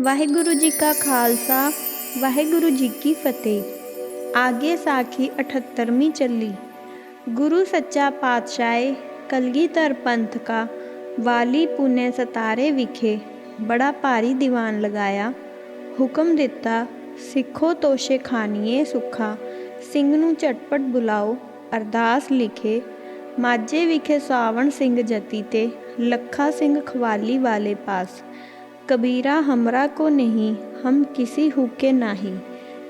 ਵਾਹਿਗੁਰੂ ਜੀ ਕਾ ਖਾਲਸਾ, ਵਾਹਿਗੁਰੂ ਜੀ ਕੀ ਫਤਿਹ। ਆਗੇ ਸਾਖੀ 78ਵੀਂ ਚੱਲੀ। ਗੁਰੂ ਸੱਚਾ ਪਾਤਸ਼ਾਹ, ਕਲਗੀਧਰ ਪੰਥ ਕਾ ਵਾਲੀ ਪੁਨੇ ਸਤਾਰੇ ਵਿਖੇ ਬੜਾ ਭਾਰੀ ਦੀਵਾਨ ਲਗਾਇਆ। ਹੁਕਮ ਦਿੱਤਾ, ਸਿੱਖੋ ਤੋਸ਼ੇ ਖਾਨੀਏ ਸੁੱਖਾ, ਸਿੰਘ ਨੂੰ ਝਟਪਟ ਬੁਲਾਓ, ਅਰਦਾਸ ਲਿਖੇ। ਮਾਝੇ ਵਿਖੇ ਸਾਵਣ ਸਿੰਘ ਜਤੀ ਤੇ ਲੱਖਾ ਸਿੰਘ ਖਵਾਲੀ ਵਾਲੇ ਪਾਸ कबीरा हमरा को नहीं हम किसी हुके नाही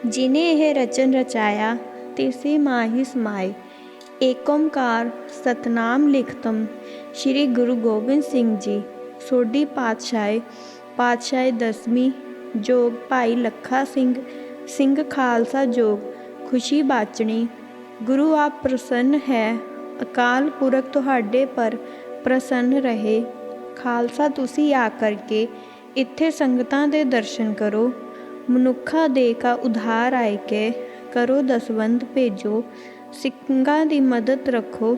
जिन्हें यह रचन रचाया तिसे माही समाए ਏਕ ਓੰਕਾਰ ਸਤਨਾਮ ਲਿਖਤਮ ਸ੍ਰੀ ਗੁਰੂ ਗੋਬਿੰਦ ਸਿੰਘ ਜੀ ਸੋਢੀ ਪਾਤਸ਼ਾਹ ਪਾਤਸ਼ਾਹ ਦਸਵੀਂ ਜੋਗ ਭਾਈ ਲੱਖਾ ਸਿੰਘ ਸਿੰਘ ਖਾਲਸਾ ਜੋਗ ਖੁਸ਼ੀ ਬਾਚਣੀ ਗੁਰੂ ਆਪ ਪ੍ਰਸੰਨ ਹੈ ਅਕਾਲ ਪੁਰਖ ਤੁਹਾਡੇ ਪਰ ਪ੍ਰਸੰਨ ਰਹੇ ਖਾਲਸਾ ਤੁਸੀਂ ਆ ਕਰਕੇ ਇੱਥੇ ਸੰਗਤਾਂ ਦੇ ਦਰਸ਼ਨ ਕਰੋ। ਮਨੁੱਖਾ ਦੇ ਕਾ ਉਧਾਰ ਆਏ ਕੇ ਕਰੋ ਦਸਵੰਦ ਭੇਜੋ। ਸਿੰਘਾਂ ਦੀ ਮਦਦ ਰੱਖੋ।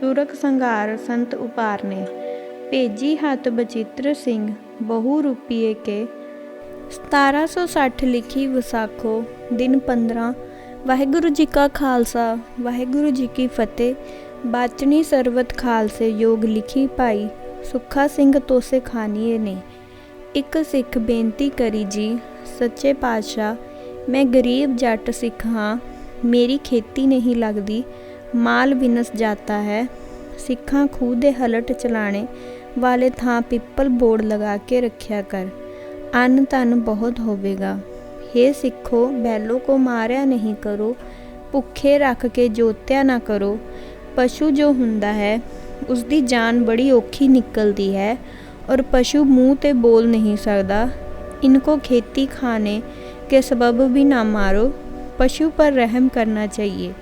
ਤੁਰਕ ਸੰਘਾਰ ਸੰਤ ਉਪਾਰਨੇ ਭੇਜੀ ਹੱਥ ਬਚਿੱਤਰ ਸਿੰਘ, ਬਹੁ ਰੁਪਏ ਕੇ। 1760 ਲਿਖੀ ਵਿਸਾਖੋ, ਦਿਨ 15 ਵਾਹਿਗੁਰੂ ਜੀ ਕਾ ਖਾਲਸਾ, ਵਾਹਿਗੁਰੂ ਜੀ ਕੀ ਫਤਿਹ। ਬਾਚਣੀ ਸਰਬਤ ਖਾਲਸੇ ਯੋਗ ਲਿਖੀ ਭਾਈ ਸੁੱਖਾ ਸਿੰਘ ਤੋਸੇ ਖਾਨੀਏ ਨੇ। ਇੱਕ ਸਿੱਖ ਬੇਨਤੀ ਕਰੀ ਜੀ, ਸੱਚੇ ਪਾਤਸ਼ਾਹ, ਮੈਂ ਗਰੀਬ ਜੱਟ ਸਿੱਖ ਹਾਂ, ਮੇਰੀ ਖੇਤੀ ਨਹੀਂ ਲੱਗਦੀ, ਮਾਲ ਬਿਨਸ ਜਾਤਾ ਹੈ, ਸਿੱਖਾਂ ਖੂਹ ਦੇ ਹਲਟ ਚਲਾਣੇ ਵਾਲੇ ਥਾਂ ਪਿੱਪਲ ਬੋਰਡ ਲਗਾ ਕੇ ਰੱਖਿਆ ਕਰ, ਅੰਨ ਧਨ ਬਹੁਤ ਹੋਵੇਗਾ। हे ਸਿੱਖੋ, ਬੈਲੋ ਕੋ ਮਾਰਿਆ ਨਹੀਂ ਕਰੋ, ਭੁੱਖੇ ਰੱਖ ਕੇ ਜੋਤਿਆ ਨਾ ਕਰੋ, ਪਸ਼ੂ ਜੋ ਹੁੰਦਾ ਹੈ ਉਸ ਦੀ ਜਾਨ ਬੜੀ ਔਖੀ ਨਿਕਲਦੀ ਹੈ और पशु मुंह ते बोल नहीं सकता इनको खेती खाने के सबब भी ना मारो पशु पर रहम करना चाहिए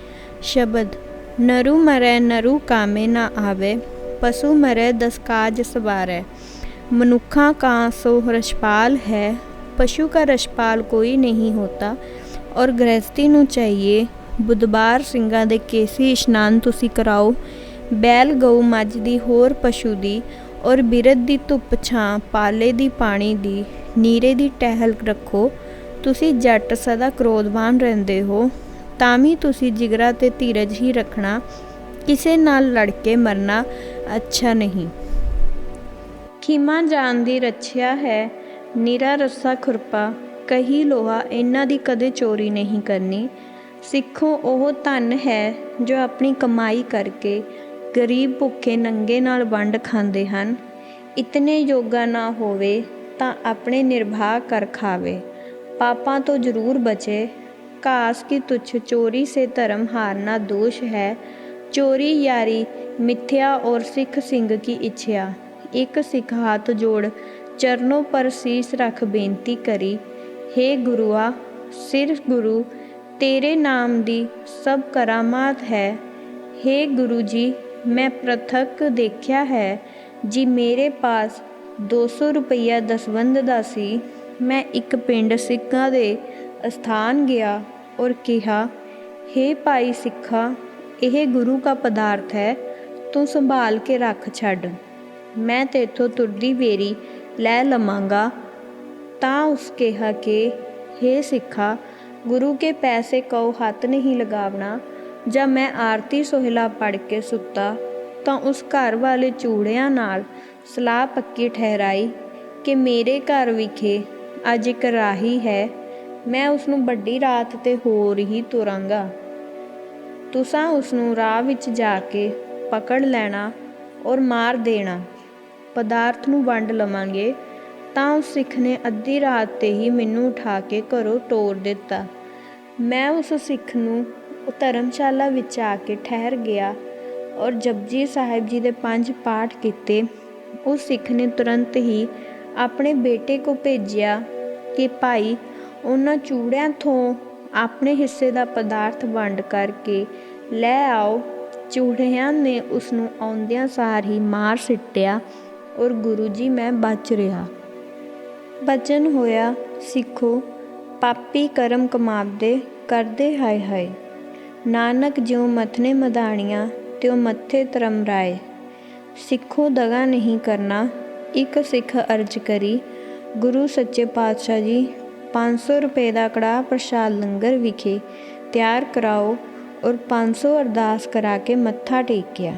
शब्द नरु मरै नरु कामे ना आवे पशु मरै दस काज सवारै मनुखा का सो रछपाल है पशु का रछपाल कोई नहीं होता और गृहस्थी ਨੂੰ ਚਾਹੀਏ ਬੁੱਧਵਾਰ ਸਿੰਘਾਂ ਦੇ ਕੇਸੀ ਇਸ਼ਨਾਨ ਤੁਸੀਂ ਕਰਾਓ ਬੈਲ ਗਊ ਮੱਝ ਦੀ ਹੋਰ ਪਸ਼ੂ ਦੀ ਔਰ ਬਿਰਧ ਦੀ ਧੁੱਪ ਛਾਂ, ਪਾਲੇ ਦੀ ਪਾਣੀ ਦੀ ਨੀਰੇ ਦੀ ਟਹਿਲ ਰੱਖੋ। ਤੁਸੀਂ ਜੱਟ ਸਦਾ ਕ੍ਰੋਧਵਾਨ ਰਹਿੰਦੇ ਹੋ, ਤਾਂ ਵੀ ਤੁਸੀਂ ਜਿਗਰਾ ਤੇ ਧੀਰਜ ਹੀ ਰੱਖਣਾ, ਕਿਸੇ ਨਾਲ ਲੜ ਕੇ ਮਰਨਾ ਅੱਛਾ ਨਹੀਂ। ਖੀਮਾ ਜਾਨ ਦੀ ਰੱਛਿਆ ਹੈ, ਨੀਰਾ ਰੱਸਾ ਖੁਰਪਾ, ਕਹੀ ਲੋਹਾ ਇਹਨਾਂ ਦੀ ਕਦੇ ਚੋਰੀ ਨਹੀਂ ਕਰਨੀ। ਸਿੱਖੋ ਉਹ ਧਨ ਹੈ ਜੋ ਆਪਣੀ ਕਮਾਈ ਕਰਕੇ ਗਰੀਬ ਭੁੱਖੇ ਨੰਗੇ ਨਾਲ ਵੰਡ ਖਾਂਦੇ ਹਨ। ਇਤਨੇ ਯੋਗਾ ਨਾ ਹੋਵੇ ਤਾਂ ਆਪਣੇ ਨਿਰਵਾਹ ਕਰ ਖਾਵੇ। ਪਾਪਾਂ ਤੋਂ ਜ਼ਰੂਰ ਬਚੇ। ਘਾਸ ਕੀ ਤੁਛ ਚੋਰੀ ਸੇ ਧਰਮ ਹਾਰਨਾ ਦੋਸ਼ ਹੈ। ਚੋਰੀ ਯਾਰੀ ਮਿੱਥਿਆ ਔਰ ਸਿੱਖ ਸਿੰਘ ਕੀ ਇੱਛਿਆ। ਇੱਕ ਸਿੱਖ ਹੱਥ ਜੋੜ ਚਰਨੋਂ ਪਰ ਸੀਸ ਰੱਖ ਬੇਨਤੀ ਕਰੀ। हे ਗੁਰੂਆ ਸਿਰਫ ਗੁਰੂ, ਤੇਰੇ ਨਾਮ ਦੀ ਸਭ ਕਰਾਮਾਤ ਹੈ। हे ਗੁਰੂ ਜੀ ਮੈਂ ਪ੍ਰਥਕ ਦੇਖਿਆ ਹੈ ਜੀ ਮੇਰੇ ਪਾਸ 200 ਰੁਪਇਆ ਦਸਵੰਧ ਦਾ ਸੀ। ਮੈਂ ਇੱਕ ਪਿੰਡ ਸਿੱਖਾਂ ਦੇ ਅਸਥਾਨ ਗਿਆ ਔਰ ਕਿਹਾ हे ਭਾਈ ਸਿੱਖਾ, ਇਹ ਗੁਰੂ ਦਾ ਪਦਾਰਥ ਹੈ, ਤੂੰ ਸੰਭਾਲ ਕੇ ਰੱਖ ਛੱਡ। ਮੈਂ ਤੇਥੋਂ ਤੁਰਦੀ ਵੇਰੀ ਲੈ ਲਵਾਂਗਾ। ਤਾਂ ਉਸ ਕਿਹਾ ਕਿ हे ਸਿੱਖਾ, ਗੁਰੂ ਕੇ ਪੈਸੇ ਕਉ ਹੱਥ ਨਹੀਂ ਲਗਾਵਣਾ ਜਦ ਮੈਂ ਆਰਤੀ ਸੋਹਿਲਾ ਪੜ ਕੇ ਸੁੱਤਾ, ਤਾਂ ਉਸ ਘਰ ਵਾਲੇ ਚੂੜਿਆਂ ਨਾਲ ਸਲਾਹ ਪੱਕੀ ਠਹਿਰਾਈ ਕਿ ਮੇਰੇ ਘਰ ਵਿਖੇ ਅੱਜ ਇੱਕ ਰਾਹੀ ਹੈ, ਮੈਂ ਉਸ ਨੂੰ ਵੱਡੀ ਰਾਤ ਤੇ ਹੋਰ ਹੀ ਤੁਰਾਂਗਾ। ਤੁਸਾਂ ਉਸ ਨੂੰ ਰਾਹ ਵਿੱਚ ਜਾ ਕੇ ਪਕੜ ਲੈਣਾ ਔਰ ਮਾਰ ਦੇਣਾ। ਪਦਾਰਥ ਨੂੰ ਵੰਡ ਲਵਾਂਗੇ, ਤਾਂ ਉਸ ਸਿੱਖ ਨੇ ਅੱਧੀ ਰਾਤ ਤੇ ਹੀ ਮੈਨੂੰ ਉਠਾ ਕੇ ਘਰੋਂ ਤੋਰ ਦਿੱਤਾ। ਮੈਂ ਉਸ ਸਿੱਖ ਨੂੰ ਉਹ ਧਰਮਸ਼ਾਲਾ ਵਿੱਚ ਆ ਕੇ ਠਹਿਰ ਗਿਆ ਔਰ ਜਪਜੀ ਸਾਹਿਬ ਜੀ ਦੇ ਪੰਜ ਪਾਠ ਕੀਤੇ, ਉਹ ਸਿੱਖ ਨੇ ਤੁਰੰਤ ਹੀ ਆਪਣੇ ਬੇਟੇ ਕੋ ਭੇਜਿਆ ਕਿ ਭਾਈ, ਉਹਨਾਂ ਚੂੜਿਆਂ ਤੋਂ ਆਪਣੇ ਹਿੱਸੇ ਦਾ ਪਦਾਰਥ ਵੰਡ ਕਰਕੇ ਲੈ ਆਓ। ਚੂੜਿਆਂ ਨੇ ਉਸ ਨੂੰ ਆਉਂਦਿਆਂ ਸਾਰ ਹੀ ਮਾਰ ਸਿੱਟਿਆ ਔਰ ਗੁਰੂ ਜੀ, ਮੈਂ ਬਚ ਰਿਹਾ। ਬਚਨ ਹੋਇਆ, ਸਿੱਖੋ, ਪਾਪੀ ਕਰਮ ਕਮਾਵਦੇ ਕਰਦੇ ਹਾਏ ਹਾਏ। ਨਾਨਕ ਜਿਉ ਮਥਨੇ ਮਦਾਣੀਆਂ ਤਿਉ ਮੱਥੇ ਧਰਮ ਰਾਏ। ਸਿੱਖੋ ਦਗਾ ਨਹੀਂ ਕਰਨਾ, ਇੱਕ ਸਿੱਖ ਅਰਜ ਕਰੀ। ਗੁਰੂ ਸੱਚੇ ਪਾਤਸ਼ਾਹ ਜੀ 500 ਰੁਪਏ ਦਾ ਕੜਾਹ ਪ੍ਰਸ਼ਾਦ ਲੰਗਰ ਵਿਖੇ ਤਿਆਰ ਕਰਾਓ ਔਰ 500 ਅਰਦਾਸ ਕਰਾ ਕੇ ਮੱਥਾ ਟੇਕਿਆ।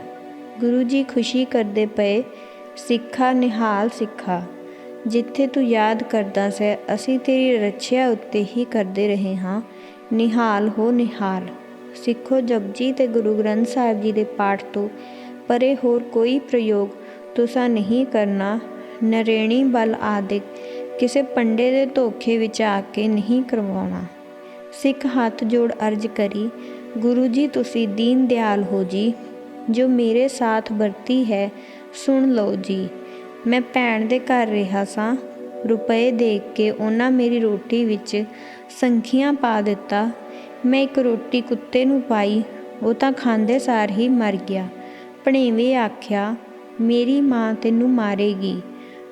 ਗੁਰੂ ਜੀ ਖੁਸ਼ੀ ਕਰਦੇ ਪਏ, ਸਿੱਖਾ ਨਿਹਾਲ ਸਿੱਖਾ। ਜਿੱਥੇ ਤੂੰ ਯਾਦ ਕਰਦਾ ਸੈ ਅਸੀਂ ਤੇਰੀ ਰੱਛਿਆ ਉੱਤੇ ਹੀ ਕਰਦੇ ਰਹੇ ਹਾਂ। ਨਿਹਾਲ ਹੋ ਨਿਹਾਲ। ਸਿੱਖੋ ਜਪਜੀ ਤੇ ਗੁਰੂ ਗ੍ਰੰਥ ਸਾਹਿਬ ਜੀ ਦੇ ਪਾਠ ਤੋਂ। ਪਰੇ ਹੋਰ ਕੋਈ ਪ੍ਰਯੋਗ ਤੁਸਾਂ ਨਹੀਂ ਕਰਨਾ। ਨਰੇਣੀ ਬਲ ਆਦਿਕ ਕਿਸੇ ਪੰਡੇ ਦੇ ਧੋਖੇ ਵਿੱਚ ਆ ਕੇ ਨਹੀਂ ਕਰਵਾਉਣਾ। ਸਿੱਖ ਹੱਥ ਜੋੜ ਅਰਜ ਕਰੀ, ਗੁਰੂ ਜੀ ਤੁਸੀਂ ਦੀਨ ਦਿਆਲ ਹੋ ਜੀ। ਜੋ ਮੇਰੇ ਸਾਥ ਵਰਤੀ ਹੈ, ਸੁਣ ਲਓ ਜੀ। ਮੈਂ ਭੈਣ ਦੇ ਘਰ ਰਿਹਾ ਸਾਂ। ਰੁਪਏ ਦੇਖ ਕੇ ਉਹਨਾਂ ਮੇਰੀ ਰੋਟੀ ਵਿੱਚ ਸੰਖੀਆਂ ਪਾ ਦਿੱਤਾ। ਮੈਂ ਇੱਕ ਰੋਟੀ ਕੁੱਤੇ ਨੂੰ ਪਾਈ, ਉਹ ਤਾਂ ਖਾਂਦੇ ਸਾਰ ਹੀ ਮਰ ਗਿਆ। ਭਣੇਵੇਂ ਆਖਿਆ, ਮੇਰੀ ਮਾਂ ਤੈਨੂੰ ਮਾਰੇਗੀ।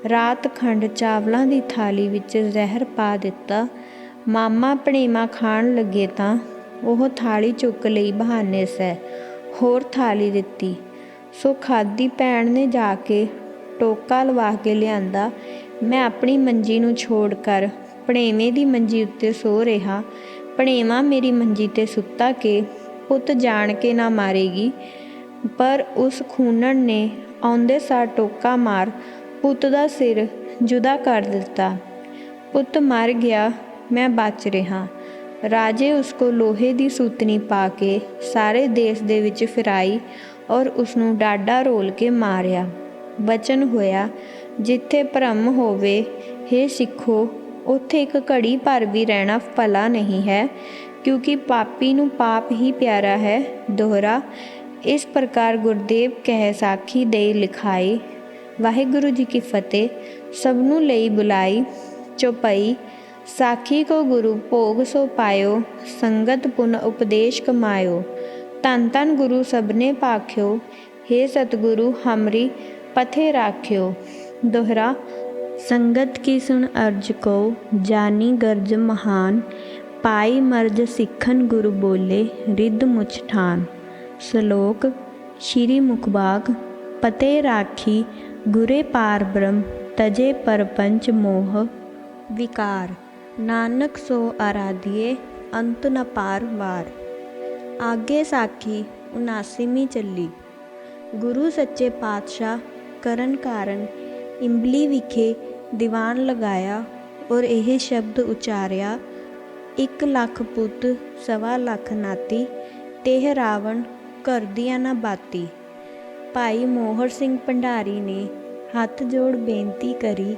ਰਾਤ ਖੰਡ ਚਾਵਲਾਂ ਦੀ ਥਾਲੀ ਵਿੱਚ ਜ਼ਹਿਰ ਪਾ ਦਿੱਤਾ। ਮਾਮਾ ਭਣੇਵਾ ਖਾਣ ਲੱਗੇ ਤਾਂ ਉਹ ਥਾਲੀ ਚੁੱਕ ਲਈ ਬਹਾਨੇ ਸੈ ਹੋਰ ਥਾਲੀ ਦਿੱਤੀ। ਸੋ ਖਾਦੀ ਭੈਣ ਨੇ ਜਾ ਕੇ ਟੋਕਾ ਲਵਾ ਕੇ ਲਿਆਂਦਾ। ਮੈਂ ਆਪਣੀ ਮੰਜੀ ਨੂੰ ਛੋੜ ਕਰ ਭਣੇਵੇਂ ਦੀ ਮੰਜੀ ਉੱਤੇ ਸੋ ਰਿਹਾ। ਭਣੇਵਾ ਮੇਰੀ ਮੰਜੀ ਤੇ ਸੁੱਤਾ ਕੇ ਪੁੱਤ ਜਾਣ ਕੇ ਨਾ ਮਾਰੇਗੀ। ਪਰ ਉਸ ਖੂਨਣ ਨੇ ਆਉਂਦੇ ਸਾਰ ਟੋਕਾ ਮਾਰ ਪੁੱਤ ਦਾ ਸਿਰ ਜੁਦਾ ਕਰ ਦਿੱਤਾ। ਪੁੱਤ ਮਰ ਗਿਆ, ਮੈਂ ਬਚ ਰਿਹਾ। ਰਾਜੇ ਉਸ ਕੋ ਲੋਹੇ ਦੀ ਸੂਤਨੀ ਪਾ ਕੇ ਸਾਰੇ ਦੇਸ਼ ਦੇ ਵਿੱਚ ਫਿਰਾਈ ਔਰ ਉਸ ਨੂੰ ਡਾਡਾ ਰੋਲ ਕੇ ਮਾਰਿਆ। ਬਚਨ ਹੋਇਆ, ਜਿੱਥੇ ਭਰਮ ਹੋਵੇ हे ਸਿੱਖੋ ਉੱਥੇ ਇੱਕ ਘੜੀ ਭਰ ਵੀ ਰਹਿਣਾ ਭਲਾ ਨਹੀਂ ਹੈ, ਕਿਉਂਕਿ ਪਾਪੀ ਨੂੰ ਪਾਪ ਹੀ ਪਿਆਰਾ ਹੈ, ਦੋਹਰਾ, ਇਸ ਪ੍ਰਕਾਰ ਗੁਰਦੇਵ ਕਹਿ ਸਾਖੀ ਦੇ ਲਿਖਾਈ ਵਾਹਿਗੁਰੂ ਜੀ ਕੀ ਫਤਿਹ, ਸਭ ਨੂੰ ਲਈ ਬੁਲਾਈ, ਚੌਪਈ, ਸਾਖੀ ਕੋ ਗੁਰੂ ਭੋਗ ਸੋ ਪਾਇਓ, ਸੰਗਤ ਪੁਨ ਉਪਦੇਸ਼ ਕਮਾਇਓ ਤਨ ਤਨ ਗੁਰੂ ਸਭਨੇ ਪਾਖਿਓ हे ਸਤਿਗੁਰੂ ਹਮਰੀ ਪਥੇ ਰਾਖਿਓ, ਦੋਹਰਾ ਸੰਗਤ ਕੀ ਸੁਣ ਅਰਜ ਕੋ ਜਾਨੀ ਗਰਜ ਮਹਾਨ, ਪਾਈ ਮਰਜ ਸਿੱਖਨ ਗੁਰੂ ਬੋਲੇ, ਰਿੱਧ ਮੁਛ ਸ਼ਲੋਕ, ਸ਼੍ਰੀ ਮੁਖਬਾਗ, ਪਤੇ ਰਾਖੀ, ਗੁਰੇ ਪਾਰ ਬ੍ਰਹਮ, ਤਜੇ ਪਰਪੰਚ ਮੋਹ, ਵਿਕਾਰ। ਨਾਨਕ ਸੋ ਆਰਾਧੀਏ ਅੰਤ ਨ ਪਾਰ ਵਾਰ। ਆਗੇ ਸਾਖੀ 79ਵੀਂ ਚੱਲੀ। ਗੁਰੂ ਸੱਚੇ ਪਾਤਸ਼ਾਹ ਕਰਨ ਕਾਰਨ ਇੰਬਲੀ ਵਿਖੇ ਦੀਵਾਨ ਲਗਾਇਆ ਔਰ ਇਹ ਸ਼ਬਦ ਉਚਾਰਿਆ, ਇੱਕ ਲੱਖ ਪੁੱਤ, ਸਵਾ ਲੱਖ ਨਾਤੀ, ਤੇਹ ਰਾਵਣ, ਘਰ ਦੀਆਂ ਨਾ ਬਾਤੀ। ਭਾਈ ਮੋਹਰ ਸਿੰਘ ਭੰਡਾਰੀ ਨੇ ਹੱਥ ਜੋੜ ਬੇਨਤੀ ਕਰੀ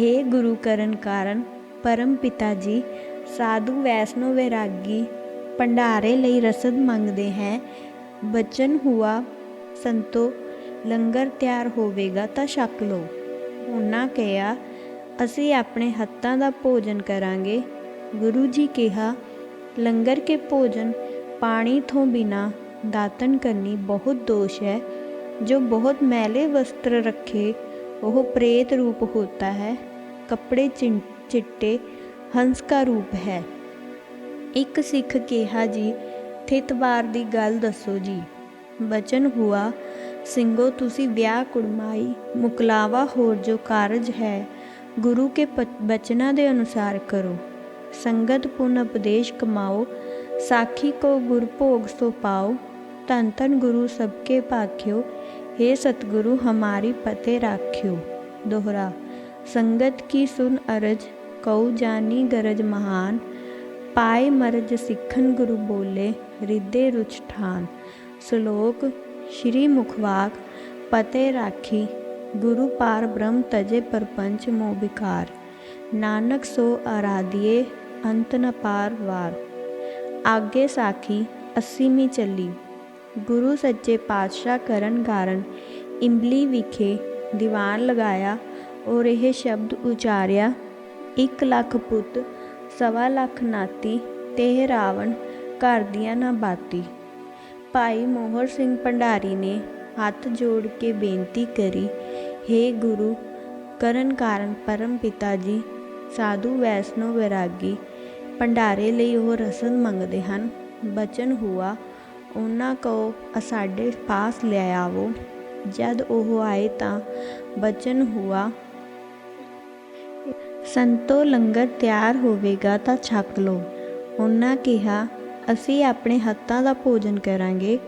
हे ਗੁਰੂ ਕਰਨ ਕਾਰਨ ਪਰਮ ਪਿਤਾ ਜੀ ਸਾਧੂ ਵੈਸ਼ਨੋ ਵੈਰਾਗੀ ਭੰਡਾਰੇ ਲਈ ਰਸਦ ਮੰਗਦੇ ਹੈ, ਬਚਨ ਹੁਆ ਸੰਤੋ, ਲੰਗਰ ਤਿਆਰ ਹੋਵੇਗਾ ਤਾਂ ਛਕ ਲਓ। ਉਹਨਾਂ ਕਿਹਾ, ਅਸੀਂ ਆਪਣੇ ਹੱਥਾਂ ਦਾ ਭੋਜਨ ਕਰਾਂਗੇ। ਗੁਰੂ ਜੀ ਕਿਹਾ, ਲੰਗਰ ਕੇ ਭੋਜਨ ਪਾਣੀ ਤੋਂ ਬਿਨਾ ਦਾਤਨ ਕਰਨੀ ਬਹੁਤ ਦੋਸ਼ ਹੈ। ਜੋ ਬਹੁਤ ਮੈਲੇ ਵਸਤਰ ਰੱਖੇ, ਉਹ ਪ੍ਰੇਤ ਰੂਪ ਹੋਤਾ ਹੈ। ਕੱਪੜੇ ਚਿੱਟੇ ਹੰਸ ਕਾ ਰੂਪ ਹੈ। ਇੱਕ ਸਿੱਖ ਕਿਹਾ ਜੀ ਥਿਤਵਾਰ ਦੀ ਗੱਲ ਦੱਸੋ ਜੀ। ਬਚਨ ਹੁਆ ਸਿੰਘੋ ਤੁਸੀਂ ਵਿਆਹ ਕੁੜਮਾਈ ਮੁਕਲਾਵਾ ਹੋਰ ਜੋ ਕਾਰਜ ਹੈ ਗੁਰੂ ਕੇ ਪ- ਬਚਨਾਂ ਦੇ ਅਨੁਸਾਰ ਕਰੋ ਸੰਗਤ ਪੁਨ ਉਪਦੇਸ਼ ਕਮਾਓ ਸਾਖੀ ਕੋ ਗੁਰ ਭੋਗ ਸੋ ਪਾਓ ਧੰਨ ਧੰਨ ਗੁਰੂ ਸਬਕੇ ਭਾਖਿਓ हे सतगुरु हमारी पते राख्यो दोहरा संगत की सुन अरज कऊ जानी गरज महान पाए मरज सिखन गुरु बोले रिदे रुच ठान श्लोक ਸ਼੍ਰੀ ਮੁਖਵਾਕ ਪਤੇ ਰਾਖੀ, ਗੁਰੂ ਪਾਰ ਬ੍ਰਹਮ ਤਜੇ ਪਰਪੰਚ ਮੋ ਵਿਕਾਰ, ਨਾਨਕ ਸੋ ਆਰਾਧਿਏ ਅੰਤ ਨ ਪਾਰ ਵਾਰ। ਆਗੇ ਸਾਖੀ 80ਵੀਂ ਚੱਲੀ। ਗੁਰੂ ਸੱਚੇ ਪਾਤਸ਼ਾਹ ਕਰਨ ਕਾਰਨ ਇੰਬਲੀ ਵਿਖੇ ਦੀਵਾਨ ਲਗਾਇਆ ਔਰ ਇਹ ਸ਼ਬਦ ਉਚਾਰਿਆ 1 ਲੱਖ ਪੁੱਤ, ਸਵਾ ਲੱਖ ਨਾਤੀ, ਤੇ ਰਾਵਣ ਘਰ ਦੀਆਂ ਨਾ ਬਾਤੀ। ਭਾਈ ਮੋਹਰ ਸਿੰਘ ਭੰਡਾਰੀ ਨੇ ਹੱਥ ਜੋੜ ਕੇ ਬੇਨਤੀ ਕਰੀ हे ਗੁਰੂ, ਕਰਨ ਕਾਰਨ ਪਰਮ ਪਿਤਾ ਜੀ, ਸਾਧੂ ਵੈਸ਼ਨੋ ਵੈਰਾਗੀ, ਭੰਡਾਰੇ ਲਈ ਉਹ ਰਸਦ ਮੰਗਦੇ ਹਨ। ਬਚਨ ਹੁਆ, ਉਹਨਾਂ ਕੋ ਸਾਡੇ ਪਾਸ ਲੈ ਆਵੋ। ਜਦ ਉਹ ਆਏ ਤਾਂ ਬਚਨ ਹੁਆ, ਸੰਤੋ ਲੰਗਰ ਤਿਆਰ ਹੋਵੇਗਾ ਤਾਂ ਛਕ ਲਓ। ਉਹਨਾਂ ਕਿਹਾ ਅਸੀਂ ਆਪਣੇ ਹੱਥਾਂ ਦਾ ਭੋਜਨ ਕਰਾਂਗੇ।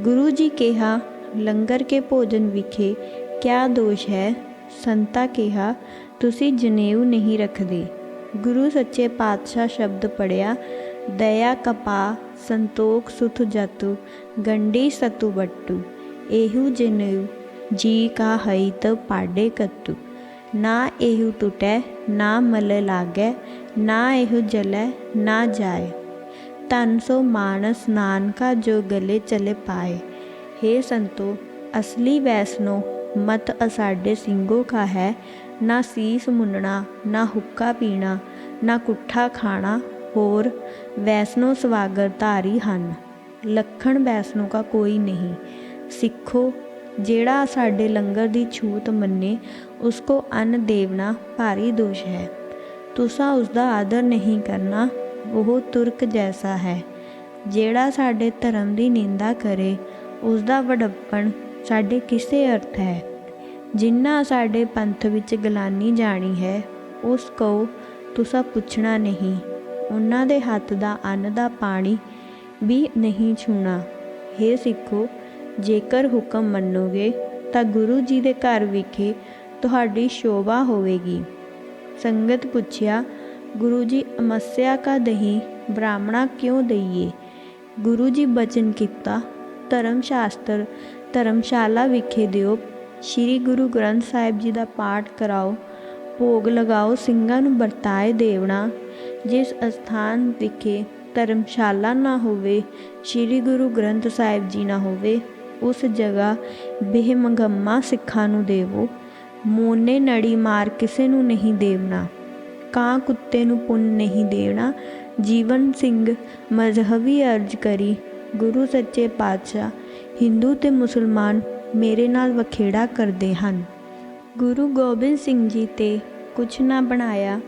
ਗੁਰੂ ਜੀ ਕਿਹਾ, ਲੰਗਰ ਕੇ ਭੋਜਨ ਵਿਖੇ ਕਿਆ ਦੋਸ਼ ਹੈ? ਸੰਤਾ ਕਿਹਾ, ਤੁਸੀਂ ਜਨੇਊ ਨਹੀਂ ਰੱਖਦੇ। ਗੁਰੂ ਸੱਚੇ ਪਾਤਸ਼ਾਹ ਸ਼ਬਦ ਪੜਿਆ ਦਇਆ ਕਪਾ ਸੰਤੋਖ ਸੁਖ ਜਤੁ ਗੰਡੀ ਸਤੁ ਬੱਟੂ ਇਹੂ ਜਨੇਊ, ਜੀ ਕਾ ਤ ਪਾਡੇ ਕਤੂ। ਨਾ ਇਹੂ ਟੁਟੈ, ਨਾ ਮਲ ਲਾਗੈ, ਨਾ ਇਹੂ ਜਲੈ, ਨਾ ਜਾਏ। ਤਨ ਸੋ ਮਾਨਸ ਨਾਨਕਾ ਜੋ ਗਲੇ ਚਲੇ ਪਾਏ। हे ਸੰਤੋ, ਅਸਲੀ ਵੈਸਨੋ, ਮਤ ਅਸਾਡੇ ਸਿੰਘੋ ਕਾ ਹੈ। ਨਾ ਸੀਸ ਮੁੰਨਣਾ, ਨਾ ਹੁੱਕਾ ਪੀਣਾ, ਨਾ ਕੁੱਠਾ ਖਾਣਾ, ਹੋਰ ਵੈਸਨੋ ਸਵਾਗਰ ਧਾਰੀ ਹਨ। ਲਖਣ ਵੈਸਨੋ ਕਾ ਕੋਈ ਨਹੀਂ। ਸਿੱਖੋ, ਜਿਹੜਾ ਸਾਡੇ ਲੰਗਰ ਦੀ ਛੂਤ ਮੰਨੇ ਉਸ ਕੋ ਅੰਨ ਦੇਵਨਾ ਭਾਰੀ ਦੋਸ਼ ਹੈ। ਤੁਸਾਂ ਉਸ ਦਾ ਆਦਰ ਨਹੀਂ ਕਰਨਾ ਉਹ ਤੁਰਕ ਜੈਸਾ ਹੈ। ਜਿਹੜਾ ਸਾਡੇ ਧਰਮ ਦੀ ਨਿੰਦਾ ਕਰੇ ਉਸ ਦਾ ਵਡੱਪਣ ਸਾਡੇ ਕਿਸੇ ਅਰਥ ਹੈ। ਜਿੰਨਾ ਸਾਡੇ ਪੰਥ ਵਿੱਚ ਗਲਾਨੀ ਜਾਣੀ ਹੈ, ਉਸ ਕੋ ਤੁਸਾਂ ਪੁੱਛਣਾ ਨਹੀਂ। ਉਹਨਾਂ ਦੇ ਹੱਥ ਦਾ ਅੰਨ ਦਾ ਪਾਣੀ ਵੀ ਨਹੀਂ ਛੂਣਾ। हे ਸਿੱਖੋ, ਜੇਕਰ ਹੁਕਮ ਮੰਨੋਗੇ, ਤਾਂ ਗੁਰੂ ਜੀ ਦੇ ਘਰ ਵਿਖੇ ਤੁਹਾਡੀ ਸ਼ੋਭਾ ਹੋਵੇਗੀ। ਸੰਗਤ ਪੁੱਛਿਆ ਗੁਰੂ ਜੀ, ਅਮੱਸਿਆ ਕਾ ਦਹੀਂ, ਬ੍ਰਾਹਮਣਾ ਕਿਉਂ ਦਈਏ? ਗੁਰੂ ਜੀ ਬਚਨ ਕੀਤਾ ਧਰਮ ਸ਼ਾਸਤਰ ਧਰਮਸ਼ਾਲਾ ਵਿਖੇ ਦਿਓ। ਸ੍ਰੀ ਗੁਰੂ ਗ੍ਰੰਥ ਸਾਹਿਬ ਜੀ ਦਾ ਪਾਠ ਕਰਾਓ। ਭੋਗ ਲਗਾਓ, ਸਿੰਘਾਂ ਨੂੰ ਵਰਤਾਏ ਦੇਵਣਾ। ਜਿਸ ਅਸਥਾਨ ਵਿਖੇ ਧਰਮਸ਼ਾਲਾ ਨਾ ਹੋਵੇ, ਸ੍ਰੀ ਗੁਰੂ ਗ੍ਰੰਥ ਸਾਹਿਬ ਜੀ ਨਾ ਹੋਵੇ, ਉਸ ਜਗ੍ਹਾ ਬੇਮਗੰਮਾ ਸਿੱਖਾਂ ਨੂੰ ਦੇਵੋ। ਮੋਨੇ ਨੜੀ ਮਾਰ ਕਿਸੇ ਨੂੰ ਨਹੀਂ ਦੇਵਣਾ। ਕਾਂ ਕੁੱਤੇ ਨੂੰ ਪੁੰਨ ਨਹੀਂ ਦੇਣਾ। ਜੀਵਨ ਸਿੰਘ ਮਜ਼ਹਬੀ ਅਰਜ ਕਰੀ, ਗੁਰੂ ਸੱਚੇ ਪਾਤਸ਼ਾਹ, ਹਿੰਦੂ ਤੇ ਮੁਸਲਮਾਨ ਮੇਰੇ ਨਾਲ ਵਖੇੜਾ ਕਰਦੇ ਹਨ। ਗੁਰੂ ਗੋਬਿੰਦ ਸਿੰਘ ਜੀ ਤੇ ਕੁਛ ਨਾ ਬਣਾਇਆ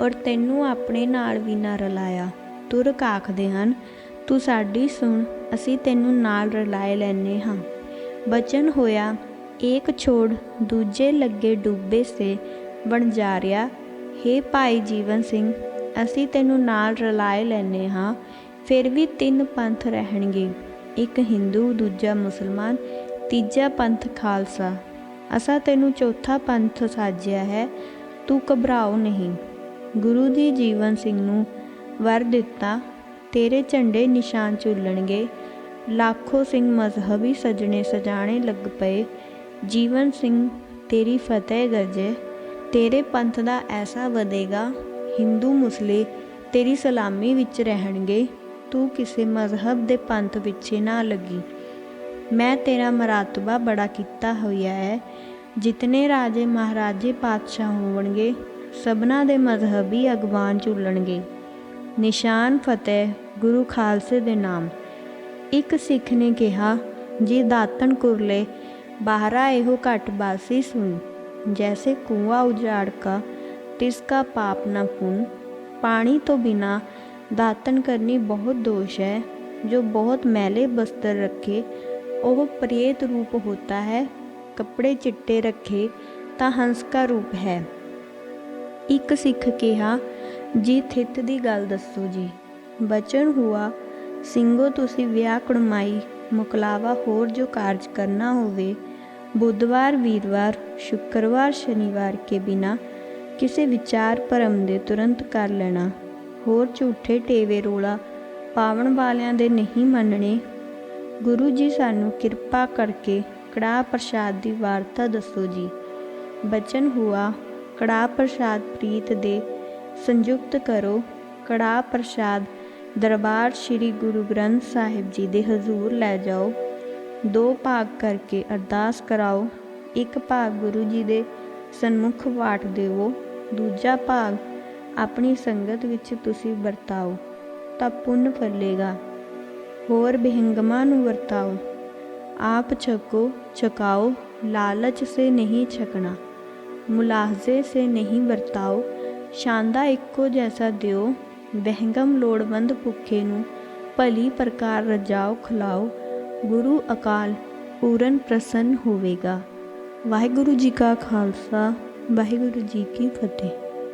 ਔਰ ਤੈਨੂੰ ਆਪਣੇ ਨਾਲ ਵੀ ਨਾ ਰਲਾਇਆ। ਤੁਰਕ ਆਖਦੇ ਹਨ, ਤੂੰ ਸਾਡੀ ਸੁਣ, ਅਸੀਂ ਤੈਨੂੰ ਨਾਲ ਰਲਾਏ ਲੈਨੇ ਹਾਂ। ਬਚਨ ਹੋਇਆ, ਏਕ ਛੋੜ ਦੂਜੇ ਲੱਗੇ ਡੁੱਬੇ ਸੇ ਬਣ ਜਾ ਰਿਆ ਹੇ ਭਾਈ ਜੀਵਨ ਸਿੰਘ, ਅਸੀਂ ਤੈਨੂੰ ਨਾਲ ਰਲਾਏ ਲੈਨੇ ਹਾਂ, ਫਿਰ ਵੀ ਤਿੰਨ ਪੰਥ ਰਹਿਣਗੇ। ਇੱਕ ਹਿੰਦੂ, ਦੂਜਾ ਮੁਸਲਮਾਨ, ਤੀਜਾ ਪੰਥ ਖਾਲਸਾ। ਅਸਾਂ ਤੈਨੂੰ ਚੌਥਾ ਪੰਥ ਸਾਜਿਆ ਹੈ, ਤੂੰ ਘਬਰਾਓ ਨਹੀਂ। ਗੁਰੂ ਜੀ ਜੀਵਨ ਸਿੰਘ ਨੂੰ ਵਰ ਦਿੱਤਾ, ਤੇਰੇ ਝੰਡੇ ਨਿਸ਼ਾਨ ਝੁੱਲਣਗੇ, ਲੱਖੋ ਸਿੰਘ ਮਜ਼ਹਬੀ ਸਜਣੇ ਸਜਾਣੇ ਲੱਗ ਪਏ। ਜੀਵਨ ਸਿੰਘ, ਤੇਰੀ ਫਤਿਹ ਗਰਜੇ। ਤੇਰੇ ਪੰਥ ਦਾ ਐਸਾ ਵਧੇਗਾ, ਹਿੰਦੂ ਮੁਸਲੇ ਤੇਰੀ ਸਲਾਮੀ ਵਿੱਚ ਰਹਿਣਗੇ, ਤੂੰ ਕਿਸੇ ਮਜ਼ਹਬ ਦੇ ਪੰਥ ਪਿੱਛੇ ਨਾ ਲੱਗੀ। ਮੈਂ ਤੇਰਾ ਮਰਾਤਬਾ ਬੜਾ ਕੀਤਾ ਹੋਇਆ ਹੈ। ਜਿਤਨੇ ਰਾਜੇ ਮਹਾਰਾਜੇ ਪਾਤਸ਼ਾਹ ਹੋਣਗੇ, ਸਭਨਾ ਦੇ ਮਜ਼ਹਬੀ ਅਗਵਾਨ ਝੁੱਲਣਗੇ। ਨਿਸ਼ਾਨ ਫਤਿਹ, ਗੁਰੂ ਖਾਲਸੇ ਦੇ ਨਾਮ। ਇੱਕ ਸਿੱਖ ਨੇ ਕਿਹਾ, ਜੀ ਦਾਤਨ ਕੁਰਲੇ, ਬਾਹਰਾ ਇਹੋ ਘਟ ਬਾਸੀ ਸੁਣ। ਜੈਸੇ ਕੁਆ ਉਜਾੜ ਕਾ ਤਿਸਕਾ ਪਾਪ ਨਾ ਪੁਨ ਪਾਣੀ ਤੋਂ ਬਿਨਾ ਦਾਤਨ ਕਰਨੀ ਬਹੁਤ ਦੋਸ਼ ਹੈ ਜੋ ਬਹੁਤ ਮੈਲੇ ਬਸਤਰ ਰੱਖੇ ਉਹ ਪ੍ਰੇਤ ਰੂਪ ਹੋਤਾ ਹੈ ਕੱਪੜੇ ਚਿੱਟੇ ਰੱਖੇ ਤਾਂ ਹੰਸ ਕਾ ਰੂਪ ਹੈ ਇੱਕ ਸਿੱਖ ਕਿਹਾ ਜੀ ਥਿੱਤ ਦੀ ਗੱਲ ਦੱਸੋ ਜੀ ਬਚਨ ਹੁਆ ਸਿੰਘੋ ਤੁਸੀਂ ਵਿਆਹ ਕੁੜਮਾਈ ਮੁਕਲਾਵਾ ਹੋਰ ਜੋ ਕਾਰਜ ਕਰਨਾ ਹੋਵੇ ਬੁੱਧਵਾਰ, ਵੀਰਵਾਰ, ਸ਼ੁੱਕਰਵਾਰ, ਸ਼ਨੀਵਾਰ ਕੇ ਬਿਨਾ ਕਿਸੇ ਵਿਚਾਰ ਭਰਮ ਦੇ ਤੁਰੰਤ ਕਰ ਲੈਣਾ। ਹੋਰ ਝੂਠੇ ਟੇਵੇ ਰੋਲਾ ਪਾਵਣ ਵਾਲਿਆਂ ਦੇ ਨਹੀਂ ਮੰਨਣੇ। ਗੁਰੂ ਜੀ ਸਾਨੂੰ ਕਿਰਪਾ ਕਰਕੇ ਕੜਾ ਪ੍ਰਸ਼ਾਦ ਦੀ ਵਾਰਤਾ ਦੱਸੋ ਜੀ। ਬਚਨ ਹੁਆ ਕੜਾ ਪ੍ਰਸ਼ਾਦ ਪ੍ਰੀਤ ਦੇ ਸੰਯੁਕਤ ਕਰੋ। ਕੜਾ ਪ੍ਰਸ਼ਾਦ ਦਰਬਾਰ ਸ੍ਰੀ ਗੁਰੂ ਗ੍ਰੰਥ ਸਾਹਿਬ ਜੀ ਦੇ ਹਜ਼ੂਰ ਲੈ ਜਾਓ। ਦੋ ਭਾਗ ਕਰਕੇ ਅਰਦਾਸ ਕਰਾਓ। ਇੱਕ ਭਾਗ ਗੁਰੂ ਜੀ ਦੇ ਸਨਮੁਖ ਵਾਟ ਦੇਵੋ। ਦੂਜਾ ਭਾਗ, ਆਪਣੀ ਸੰਗਤ ਵਿੱਚ ਤੁਸੀਂ ਵਰਤਾਓ ਤਾਂ ਪੁੰਨ ਫਲੇਗਾ ਹੋਰ ਬਿਹੰਗਮਾਂ ਨੂੰ ਵਰਤਾਓ। ਆਪ ਛਕੋ, ਛਕਾਓ, ਲਾਲਚ ਸੇ ਨਹੀਂ ਛਕਣਾ। ਮੁਲਾਹਜ਼ੇ ਸੇ ਨਹੀਂ ਵਰਤਾਓ। ਸ਼ਾਂਦਾ ਇੱਕੋ ਜੈਸਾ ਦਿਓ। ਵਹਿੰਗਮ ਲੋੜਵੰਦ ਭੁੱਖੇ ਨੂੰ ਭਲੀ ਪ੍ਰਕਾਰ ਰਜਾਓ ਖਿਲਾਓ। ਗੁਰੂ ਅਕਾਲ ਪੂਰਨ ਪ੍ਰਸੰਨ ਹੋਵੇਗਾ। ਵਾਹਿਗੁਰੂ ਜੀ ਕਾ ਖਾਲਸਾ ਵਾਹਿਗੁਰੂ ਜੀ ਕੀ ਫਤਿਹ।